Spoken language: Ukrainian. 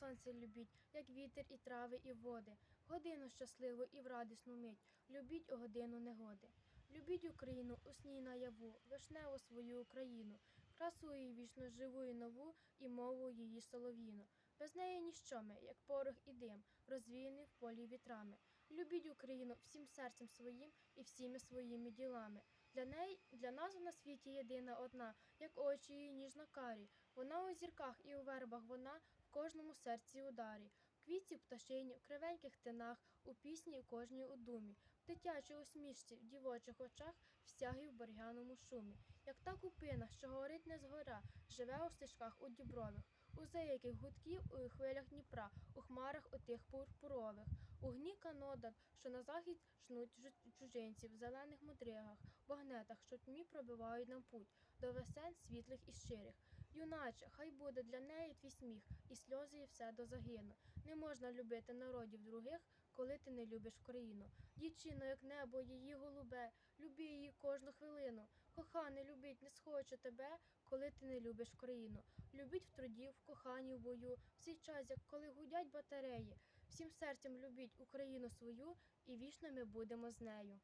сонце любіть, як вітер і трави, і води, годину щасливу і в радісну мить, любіть у годину негоди. Любіть Україну, усній наяву, вишневу свою Україну, красу її вічно живу і нову, і мову її солов'їну. Без неї ніщо ми, як порох і дим, розвіяний в полі вітрами. Любіть Україну всім серцем своїм і всіми своїми ділами. Для неї для нас на світі єдина одна, як очі її ніжно карі. Вона у зірках і у вербах вона в кожному серці ударі. В квітці пташині, в кривеньких тинах, у пісні кожній у думі, в дитячій усмішці, в дівочих очах, в стягі в боргяному шумі. Як та купина, що горить не згора, живе у стежках у дібрових, у заяких гудків у хвилях Дніпра, у хмарах отих пурпурових, у гні канодан, що на захід жнуть чужинців в зелених мудригах, вогнетах, що тьмі пробивають нам путь до весен світлих і щирих. Юначе, хай буде для неї твій сміх, і сльози, і все до загину. Не можна любити народів других, коли ти не любиш Україну. Дівчино, як небо, її голубе, люби її кожну хвилину. Коханий, любить, не схоче тебе, коли ти не любиш країну. Любіть в труді, в коханні, в бою, в цей час, як коли гудять батареї. Всім серцем любіть Україну свою, і вічно ми будемо з нею.